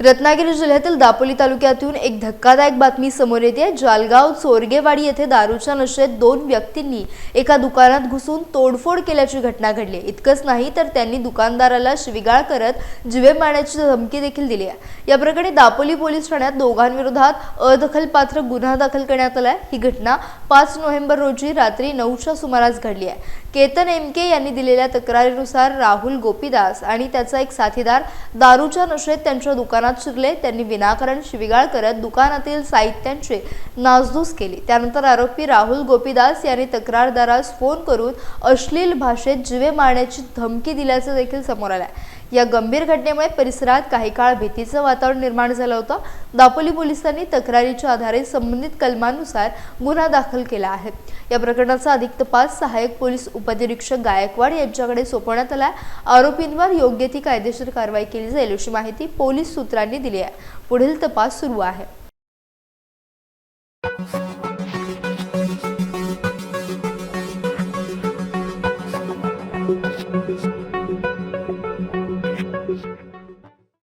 रत्नागिरी जिल्ह्यातील दापोली तालुक्यातून एक धक्कादायक बातमी समोर येते. जालगाव चोरगेवाडी येथे दारूच्या नशेत दोन व्यक्तींनी एका दुकानात घुसून तोडफोड केल्याची घटना घडली. इतकंच नाही तर त्यांनी दुकानदाराला शिविगाळ करत जिवे मारण्याची धमकी देखील दिली आहे. या प्रकरणी दापोली पोलीस ठाण्यात दोघांविरोधात अदखलपात्र गुन्हा दाखल करण्यात आला ही घटना पाच नोव्हेंबर रोजी रात्री नऊच्या सुमारास घडली आहे. केतन एमके यांनी दिलेल्या तक्रारीनुसार राहुल गोपीदास आणि त्याचा एक साथीदार दारूच्या नशेत त्यांच्या दुकानात शिरले. त्यांनी विनाकारण शिविगाळ करत दुकानातील साहित्यांची नासधूस केली. त्यानंतर आरोपी राहुल गोपीदास यांनी तक्रारदारास फोन करून अश्लील भाषेत जीवे मारण्याची धमकी दिल्याचं देखील समोर आलं या गंभीर घटनेमुळे परिसरात काही काळ भीतीचं वातावरण निर्माण झालं होतं. दापोली पोलिसांनी तक्रारीच्या आधारे संबंधित कलमानुसार गुन्हा दाखल केला आहे. या प्रकरणाचा अधिक तपास सहाय्यक पोलीस उपनिरीक्षक गायकवाड यांच्याकडे सोपवण्यात आला आरोपींवर योग्य ती कायदेशीर कारवाई केली जाईल अशी माहिती पोलीस सूत्रांनी दिली आहे पुढील तपास सुरू आहे